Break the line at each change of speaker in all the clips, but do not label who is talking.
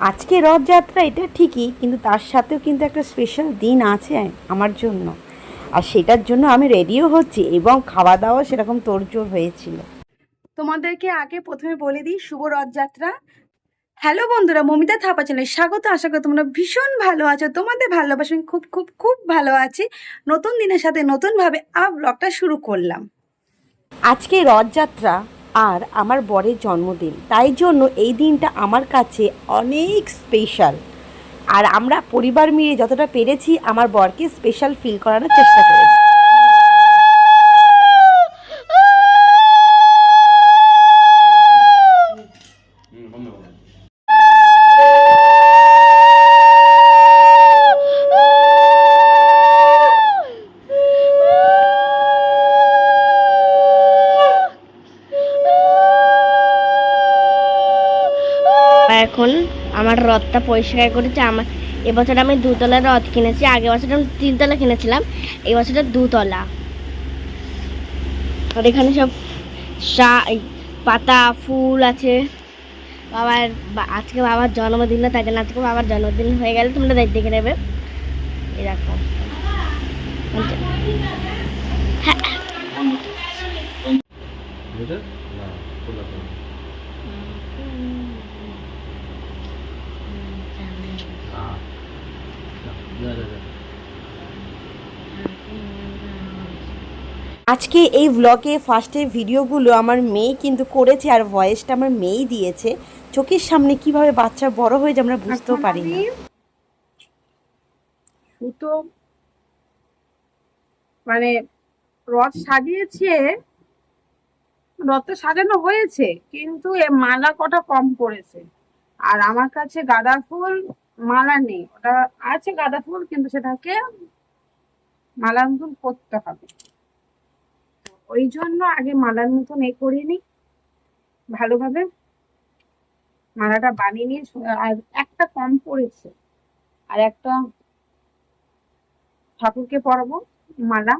আজকে রথযাত্রা এটা ঠিকই কিন্তু তার সাথেও কিন্তু একটা স্পেশাল দিন আছে আমার জন্য। আর সেটার জন্য আমি রেডিও হচ্ছি এবং খাওয়া দাওয়া সেরকম তোড়জোড় হয়েছিল। তোমাদেরকে আগে প্রথমে বলে দিই শুভ রথযাত্রা। হ্যালো বন্ধুরা মমিতা থাপা চ্যানেলে স্বাগত। আশা করি তোমরা ভীষণ ভালো আছো। তোমাদের ভালোবাসা আমি খুব খুব খুব ভালো আছি। নতুন দিনের সাথে নতুনভাবে আবার ব্লগটা শুরু করলাম। আজকে রথযাত্রা আর আমার বরের জন্মদিন। তাই জন্য এই দিনটা আমার কাছে অনেক স্পেশাল আর আমরা পরিবার মিলে যতটা পেরেছি, আমার বরকে স্পেশাল ফিল করানোর চেষ্টা করেছি।
এখন আমার রথটা পরিষ্কার করেছে, আমার এবছর আমি দুতলা রথ কিনেছি, আগের বছর আমি তিনতলা কিনেছিলাম এই বছরটা দুতলা। আর এখানে সব পাতা, ফুল আছে। বাবার আজকে বাবার জন্মদিন না, তাই জন্য আজকে বাবার জন্মদিন হয়ে গেলে তোমরা দেখে নেবে। এরকম। হ্যাঁ।
আজকে এই ব্লগে ফার্স্টে ভিডিওগুলো আমার মেয়ে কিন্তু করেছে আর ভয়েসটা আমার মেয়েই দিয়েছে। চোখের সামনে কীভাবে বাচ্চা বড় হয়ে যায় আমরা বুঝতেও পারি না।
সুতো মানে রথ সাজিয়েছে রথ তো সাজানো হয়েছে কিন্তু এ মালা কটা কম পড়েছে। আর আমার কাছে গাঁদা ফুল মালা নেই। ওটা আছে গাঁদা ফুল কিন্তু সেটাকে মতন করতে হবে। ওই জন্য আগে মালার মতন এ করে নিই। ভালোভাবে মালাটা বানিয়ে নিয়ে আর একটা কম পড়েছে। আর একটা ঠাকুরকে পরাবো, মালা।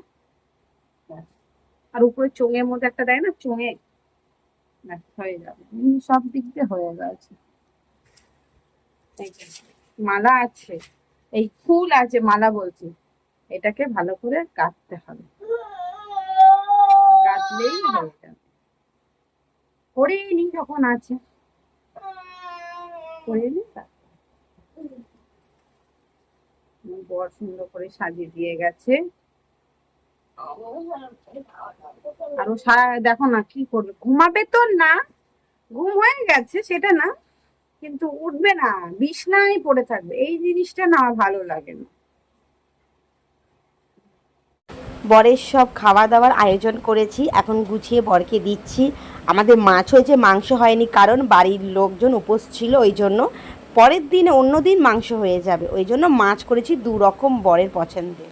আর উপরে চোঙের মধ্যে একটা দেয় না, চোঙে। হয়ে যাবে। সব দিক দিয়ে হয়ে গেছে। মালা আছে। এই ফুল আছে, মালা বলছি। এটাকে ভালো করে কাটতে হবে। কাটলেই হয়ে যাবে। যখন আছে। করে নি বর সুন্দর করে সাজিয়ে দিয়ে গেছে। আর দেখো না কি করবে। ঘুমাবে তো না, ঘুম হয়ে গেছে সেটা না, কিন্তু উঠবে না, বিছনায় পড়ে থাকবে। এই জিনিসটা না ভালো লাগে না।
বরের সব খাওয়া দাওয়ার আয়োজন করেছি, এখন গুছিয়ে বরকে দিচ্ছি। আমাদের মাছ হয়েছে, মাংস হয়নি কারণ বাড়ির লোকজন উপোস ছিল, ওই জন্য পরের দিনে, অন্য দিন মাংস হয়ে যাবে। ওই জন্য মাছ করেছি দু রকম বরের পছন্দের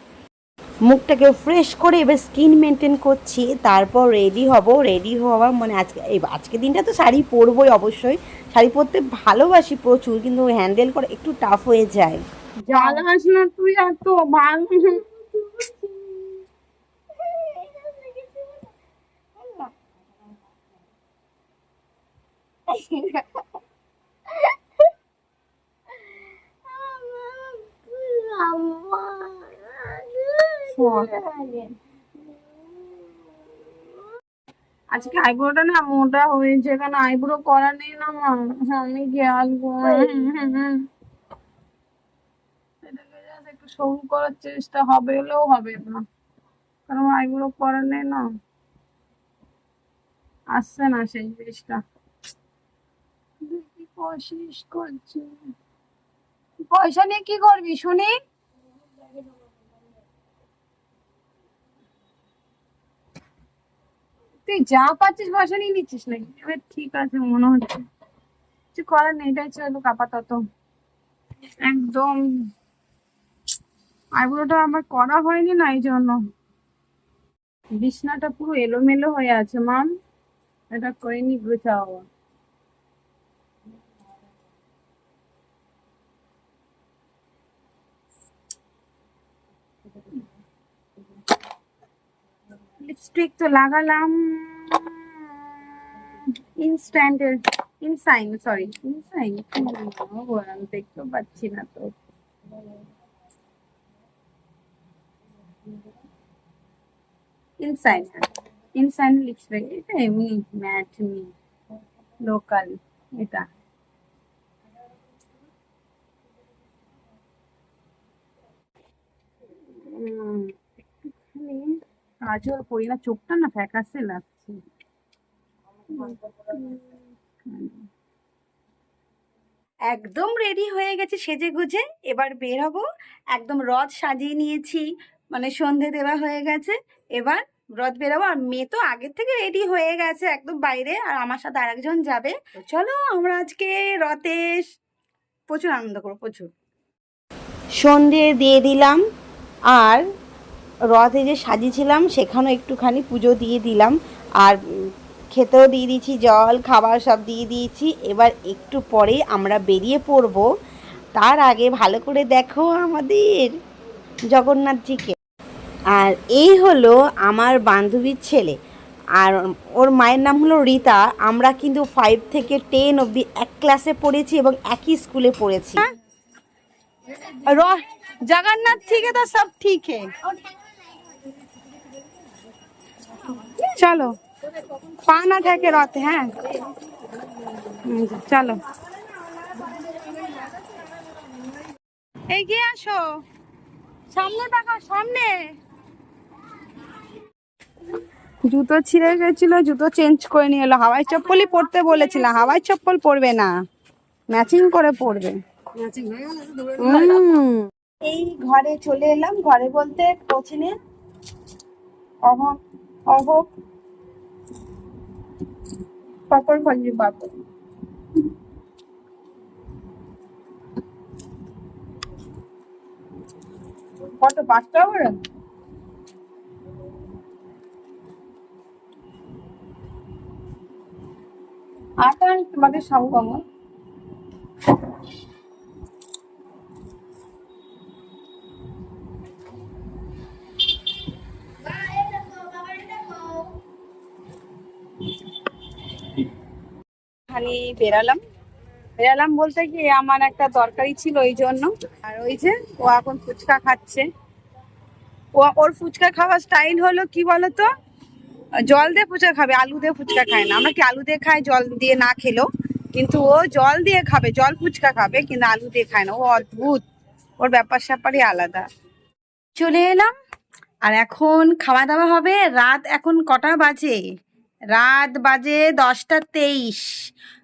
মুখটাকে ফ্রেশ করে এবার স্কিন মেনটেন করছি, তারপর রেডি হব। রেডি হওয়া মানে আজকে, এই আজকে দিনটা তো শাড়ি পরবই অবশ্যই। শাড়ি পরতে ভালোবাসি প্রচুর, কিন্তু হ্যান্ডেল করা একটু টাফ হয়ে যায়।
জ্বালাস না তুই আর তো ভালো আজকে আইব্রোটা না মোটা হয়েছে কেন আইব্রো করা নেই না মা। আমি just একটু সরু করার চেষ্টা হবে হলেও হবে না। কারণ আইব্রো করা নেই না। আসছে না সেই জিনিসটা। কোশিস করছি। পয়সা নিয়ে কি করবি শুনি? তুই যা পাচ্ছিস পয়সা নিয়ে নিচ্ছিস নাকি? এবার ঠিক আছে, মনে হচ্ছে। কিছু করার নেই, এটাই চলো আপাতত। একদম। আইব্রোটা আমার করা হয়নি না, এই জন্য। বিছনাটা পুরো এলোমেলো হয়ে আছে, মাম। এটা করে নি, গুছাও। লিপস্টিক তো লাগালাম। ইনস্ট্যান্টের ইনসাইন সরি ইনসাইন দেখতে পাচ্ছি না তো। ইনসাইন ইনসাইন লিপস্টিক এটা এমনি ম্যাট মি লোকাল এটা উম, একটুখানি কাজল করি না চোখটা না ফ্যাকাসে লাগছে।
একদম রেডি হয়ে গেছে সেজে গুজে এবার বের হব। একদম রথ সাজিয়ে নিয়েছি মানে সন্ধে দেওয়া হয়ে গেছে। এবার রথ বেরোবো আর মেয়ে তো আগের থেকে রেডি হয়ে গেছে একদম বাইরে আর আমার সাথে আরেকজন যাবে। চলো আমরা আজকে রথে প্রচুর আনন্দ করব প্রচুর। সন্ধে দিয়ে দিলাম আর রথে যে সাজিয়েছিলাম, সেখানেও একটুখানি পুজো দিয়ে দিলাম। আর খেতেও দিয়ে দিয়েছি, জল, খাবার সব দিয়ে দিয়েছি। এবার একটু পরে আমরা বেরিয়ে পড়ব। তার আগে ভালো করে দেখো আমাদের জগন্নাথজিকে। আর এই হলো আমার বান্ধবীর ছেলে। আর ওর মায়ের নাম হলো রীতা। আমরা কিন্তু ফাইভ থেকে টেন অবধি এক ক্লাসে পড়েছি এবং একই স্কুলে পড়েছি। জগন্নাথ ঠিক তো সব ঠিক
চলো। পা না থাকে রথে হ্যাঁ। চলো। এগিয়ে আসো। সামনে দেখো সামনে। জুতো ছিঁড়ে গেছিল জুতো চেঞ্জ করে নিয়ে এলো। হাওয়াই চপ্পলই পরতে বলেছিলাম হাওয়াই চপ্পল পরবে না। ম্যাচিং করে পরবে।
এই ঘরে চলে এলাম। ঘরে বলতে কোচিনে
অভাব অভাব পাপড় ভাজি পাপড় কত পাঁচটা করে আটা তোমাদের তোমাদের সঙ্গম খালি বেরালাম। বেরালাম বলতে কি, আমার একটা দরকারি ছিল ওই জন্য। আর ওই যে, ও এখন ফুচকা খাচ্ছে। ও, ওর ফুচকা খাওয়ার স্টাইল হলো কি বলতো? জল দিয়ে ফুচকা খাবে, আলু দিয়ে ফুচকা খায় না। আমরা কি আলু দিয়ে খাই, জল দিয়ে না খেলো কিন্তু ও জল দিয়ে খাবে, জল ফুচকা খাবে, কিন্তু আলু দিয়ে খায় না। ও অদ্ভুত। ওর ব্যাপার স্যাপারই আলাদা। চলে এলাম। আর এখন খাওয়া দাওয়া হবে, রাত এখন কটা বাজে? রাত বাজে দশটা তেইশ।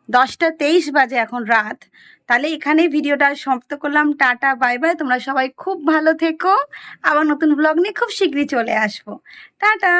দশটা তেইশ বাজে এখন রাত। তাহলে এখানে ভিডিওটা সমাপ্ত করলাম। Tata, bye bye. তোমরা সবাই খুব ভালো থেকো। আবার নতুন ব্লগ নিয়ে খুব শীঘ্রই চলে আসব। টাটা!